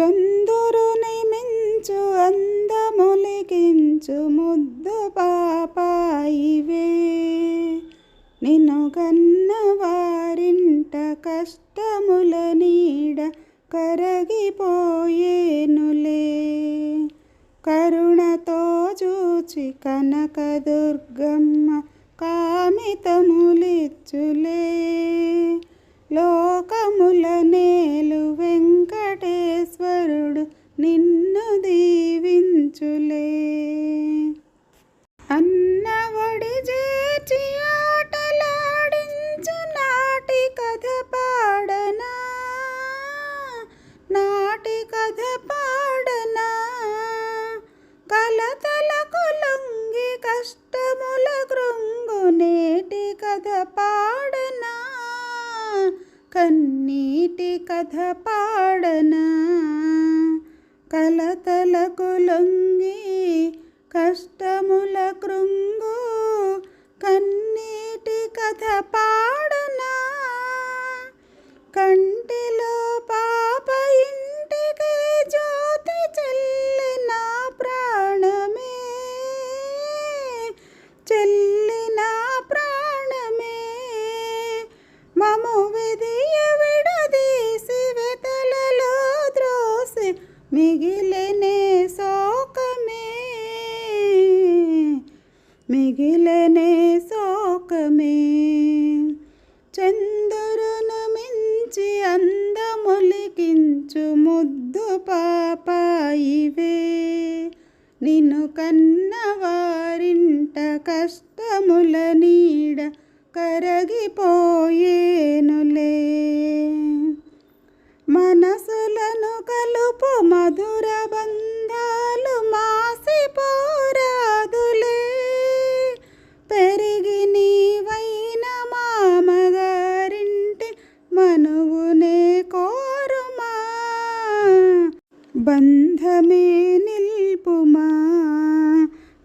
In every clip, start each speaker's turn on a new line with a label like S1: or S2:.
S1: చందురుని మించు అందములికించు ముద్దు పాపాయివే. నిన్ను కన్న వారింట కష్టముల నీడ కరగిపోయేనులే. కరుణతో చూచి కనక దుర్గమ్మ కామితములిచ్చులే. లోకముల నేలు వెంకటేశ్వరుడు దీవించులే అన్నవడి చేర్చి ఆటలాడించు నాటి కథ పాడనా? నాటి కథ పాడనా? కలతలకు లొంగి కష్టముల కృంగు నేటి కథ పాడనా? కన్నీటి కథ పాడనా? కలతలకు లొంగి పాడనా? కంటిలో పాప ఇంటికి జ్యోతి చెల్లిన ప్రాణమే. చెల్లిన ప్రాణమే. మము విధియ విడదీసి వెతలలో ద్రోసి మిగిలినే శోకమే. మిగిలే అందములికించు ముద్దు పాపాయివే. నిన్ను కన్నవారింట కష్టముల నీడ కరగిపోయేనులే. మనసులను కలుపు మధుర బంధాలు మాసిపోరాదులే. పెరిగి నీవైన మామగారింటి మనువునే బంధమే నిల్పుమా?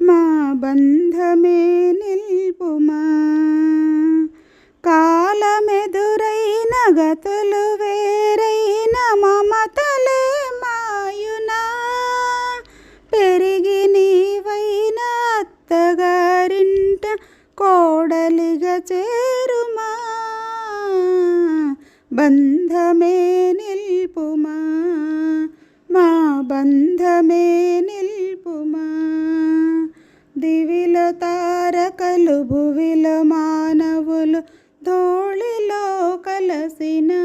S1: మా బంధమే నిల్పుమా? కాలమెదురైన గతులు వేరైన మమతలే మాయునా? పెరిగి నీవైన అత్తగారింట కోడలిగా చేరుమా? బంధమే నిల్పు బంధమే నిల్పుమా? దివిల తారకలు భువిల మానవులు ధూళిలో కలసిన